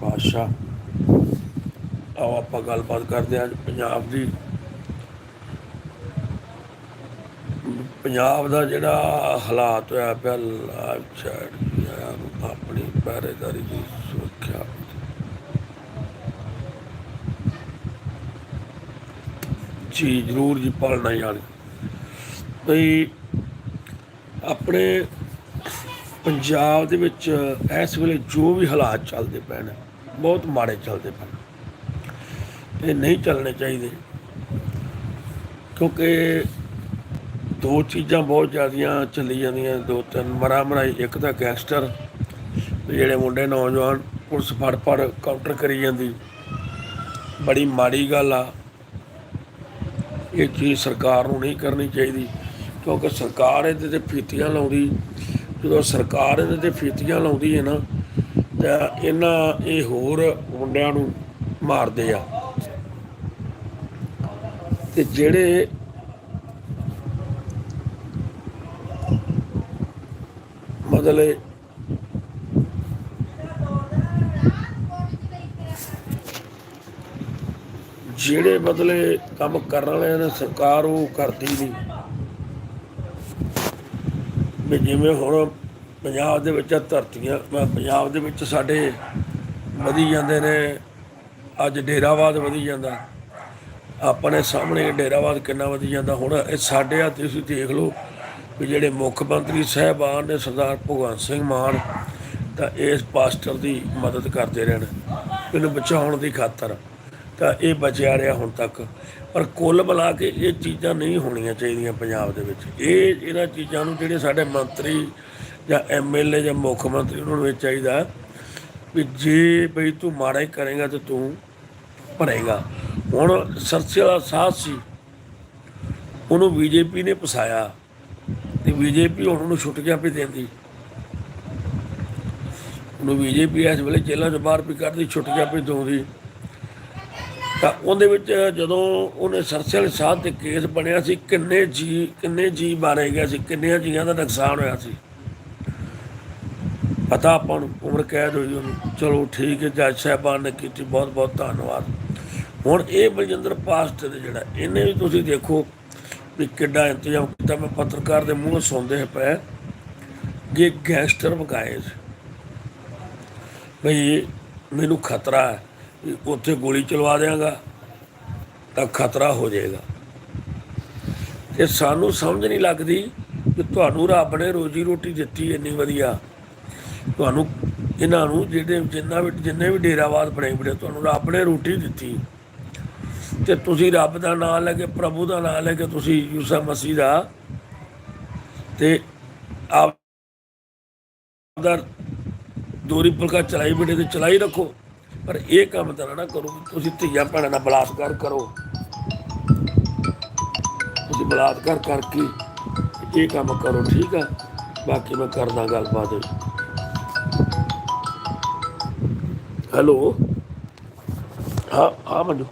ਪਾਤਸ਼ਾਹ ਆਓ ਆਪਾਂ ਗੱਲਬਾਤ ਕਰਦੇ ਹਾਂ ਅੱਜ ਪੰਜਾਬ ਦੀ। ਪੰਜਾਬ ਦਾ ਜਿਹੜਾ ਹਾਲਾਤ ਹੋਇਆ ਪਿਆ ਲਾਈਵ ਚੈਟ ਆਪਣੀ ਪਹਿਰੇਦਾਰੀ ਦੀ ਸੁਰੱਖਿਆ। ਜੀ, ਜ਼ਰੂਰ ਜੀ, ਪਾਲਣਾ ਯਾਰ ਬਈ, ਆਪਣੇ ਪੰਜਾਬ ਦੇ ਵਿੱਚ ਇਸ ਵੇਲੇ ਜੋ ਵੀ ਹਾਲਾਤ ਚੱਲਦੇ ਪੈਣ ਬਹੁਤ ਮਾੜੇ ਚੱਲਦੇ ਪਏ। ਇਹ ਨਹੀਂ ਚੱਲਣੇ ਚਾਹੀਦੇ। ਕਿਉਂਕਿ ਦੋ ਚੀਜ਼ਾਂ ਬਹੁਤ ਜ਼ਿਆਦੀਆਂ ਚੱਲੀ ਜਾਂਦੀਆਂ। ਦੋ ਤਿੰਨ ਮਰਾ ਮਰਾਈ, ਇੱਕ ਤਾਂ ਗੈਂਗਸਟਰ ਜਿਹੜੇ ਮੁੰਡੇ ਨੌਜਵਾਨ ਪੁਲਿਸ ਫੜ ਫੜ ਕਾਊਂਟਰ ਕਰੀ ਜਾਂਦੀ। ਬੜੀ ਮਾੜੀ ਗੱਲ ਆ। ਇਹ ਚੀਜ਼ ਸਰਕਾਰ ਨੂੰ ਨਹੀਂ ਕਰਨੀ ਚਾਹੀਦੀ। ਕਿਉਂਕਿ ਸਰਕਾਰ ਇਹਦੇ ਤੇ ਫੀਤੀਆਂ ਲਾਉਂਦੀ। ਜਦੋਂ ਸਰਕਾਰ ਇਹਦੇ ਤੇ ਫੀਤੀਆਂ ਲਾਉਂਦੀ ਹੈ ਨਾ ਤਾਂ ਇਹਨਾਂ ਇਹ ਹੋਰ ਮੁੰਡਿਆਂ ਨੂੰ ਮਾਰਦੇ ਆ। ਤੇ ਜਿਹੜੇ ਮਤਲਬ ਜਿਹੜੇ ਬਦਲੇ ਕੰਮ ਕਰਨ ਵਾਲੇ ਨੇ, ਸਰਕਾਰ ਉਹ ਕਰਦੀ ਨਹੀਂ। ਵੀ ਜਿਵੇਂ ਹੁਣ ਪੰਜਾਬ ਦੇ ਵਿੱਚ ਧਰਤੀਆਂ ਪੰਜਾਬ ਦੇ ਵਿੱਚ ਸਾਡੇ ਵਧੀ ਜਾਂਦੇ ਨੇ, ਅੱਜ ਡੇਰਾਵਾਦ ਵਧੀ ਜਾਂਦਾ। ਆਪਣੇ ਸਾਹਮਣੇ ਡੇਰਾਵਾਦ ਕਿੰਨਾ ਵਧੀ ਜਾਂਦਾ, ਹੁਣ ਇਹ ਸਾਡੇ ਆ ਤੁਸੀਂ ਦੇਖ ਲਓ ਵੀ ਜਿਹੜੇ ਮੁੱਖ ਮੰਤਰੀ ਸਾਹਿਬਾਨ ਨੇ ਸਰਦਾਰ ਭਗਵੰਤ ਸਿੰਘ ਮਾਨ, ਤਾਂ ਇਸ ਪਾਸਟਰ ਦੀ ਮਦਦ ਕਰਦੇ ਰਹਿਣ, ਇਹਨੂੰ ਬਚਾਉਣ ਦੀ ਖਾਤਰ, ਤਾਂ ਇਹ ਬਚਿਆ ਰਿਹਾ ਹੁਣ ਤੱਕ। ਪਰ ਕੁੱਲ ਮਿਲਾ ਕੇ ਇਹ ਚੀਜ਼ਾਂ ਨਹੀਂ ਹੋਣੀਆਂ ਚਾਹੀਦੀਆਂ ਪੰਜਾਬ ਦੇ ਵਿੱਚ। ਇਹ ਇਹਨਾਂ ਚੀਜ਼ਾਂ ਨੂੰ ਜਿਹੜੇ ਸਾਡੇ ਮੰਤਰੀ ਜਾਂ ਐਮਐਲਏ ਜਾਂ ਮੁੱਖ ਮੰਤਰੀ ਉਹਨਾਂ ਨੂੰ ਇਹ ਚਾਹੀਦਾ ਵੀ ਜੇ ਬਈ ਤੂੰ ਮਾੜਾ ਹੀ ਕਰੇਗਾ ਤੇ ਤੂੰ ਭਰੇਗਾ। ਹੁਣ ਸਰਸੇ ਵਾਲਾ ਸਾਥ ਸੀ, ਉਹਨੂੰ ਬੀਜੇਪੀ ਨੇ ਫਸਾਇਆ ਤੇ ਬੀਜੇਪੀ ਹੁਣ ਉਹਨੂੰ ਛੁੱਟੀਆਂ ਵੀ ਦਿੰਦੀ ਉਹਨੂੰ ਬੀਜੇਪੀ ਇਸ ਵੇਲੇ ਜੇਲ੍ਹਾਂ ਚੋਂ ਬਾਹਰ ਵੀ ਕੱਢਦੀ ਛੁੱਟੀਆਂ ਵੀ ਦਿੰਦੀ ਤਾਂ ਉਹਦੇ ਵਿੱਚ ਜਦੋਂ ਉਹਨੇ ਸਰਸੇ ਵਾਲੇ ਸਾਥ ਤੇ ਕੇਸ ਬਣਿਆ ਸੀ, ਕਿੰਨੇ ਜੀ ਕਿੰਨੇ ਜੀ ਮਾਰੇ ਗਏ ਸੀ, ਕਿੰਨਿਆਂ ਜੀਆਂ ਦਾ ਨੁਕਸਾਨ ਹੋਇਆ ਸੀ। ਪਤਾ ਆਪਾਂ ਨੂੰ ਉਮਰ ਕੈਦ ਹੋਈ ਉਹਨੂੰ। ਚਲੋ ਠੀਕ ਹੈ, ਜੱਜ ਸਾਹਿਬਾਨ ਨੇ ਕੀਤੀ, ਬਹੁਤ ਬਹੁਤ ਧੰਨਵਾਦ। ਹੁਣ ਇਹ ਬਲਜਿੰਦਰ ਪਾਸਟ ਦੇ ਜਿਹੜਾ, ਇਹਨੇ ਵੀ ਤੁਸੀਂ ਦੇਖੋ ਵੀ ਕਿੱਡਾ ਇੰਤਜ਼ਾਮ ਕੀਤਾ। ਮੈਂ ਪੱਤਰਕਾਰ ਦੇ ਮੂੰਹ ਸੁਣਦੇ ਪਏ ਕਿ ਗੈਂਗਸਟਰ ਵਗਾਏ ਸੀ। ਭਈ ਮੈਨੂੰ ਖਤਰਾ ਹੈ ਵੀ ਉੱਥੇ ਗੋਲੀ ਚਲਵਾ ਦਿਆਂਗਾ ਤਾਂ ਖਤਰਾ ਹੋ ਜਾਏਗਾ। ਤੇ ਸਾਨੂੰ ਸਮਝ ਨਹੀਂ ਲੱਗਦੀ ਕਿ ਤੁਹਾਨੂੰ ਰੱਬ ਨੇ ਰੋਜੀ ਰੋਟੀ ਦਿੱਤੀ ਇੰਨੀ ਵਧੀਆ। ਤੁਹਾਨੂੰ ਇਹਨਾਂ ਨੂੰ ਜਿਹੜੇ ਜਿੰਨਾ ਵੀ ਜਿੰਨੇ ਵੀ ਡੇਰਾਵਾਦ ਬਣੇ ਬੜੇ ਤੁਹਾਨੂੰ ਰੱਬ ਨੇ ਰੋਟੀ ਦਿੱਤੀ। ਤੇ ਤੁਸੀਂ ਰੱਬ ਦਾ ਨਾਮ ਲੈ ਕੇ, ਪ੍ਰਭੂ ਦਾ ਨਾਮ ਲੈ ਕੇ ਤੁਸੀਂ ਯੂਸਾ ਮਸੀਹ ਦਾ ਤੇ ਆਪ ਦਾ ਦੋਰੀ ਪੁਲਕਾ ਚਲਾਈ ਬੜੇ ਤੇ ਚਲਾਈ ਰੱਖੋ। ਪਰ ਇਹ ਕੰਮ ਤਾਂ ਨਾ ਕਰੋ ਵੀ ਤੁਸੀਂ ਧੀਆਂ ਭੈਣਾਂ ਦਾ ਬਲਾਤਕਾਰ ਕਰੋ। ਤੁਸੀਂ ਬਲਾਤਕਾਰ ਕਰਕੇ ਇਹ ਕੰਮ ਕਰੋ, ਠੀਕ ਆ? ਬਾਕੀ ਮੈਂ ਕਰਦਾ ਗੱਲਬਾਤ। ਹੈਲੋ। ਹਾਂ ਹਾਂ ਮੰਜੂ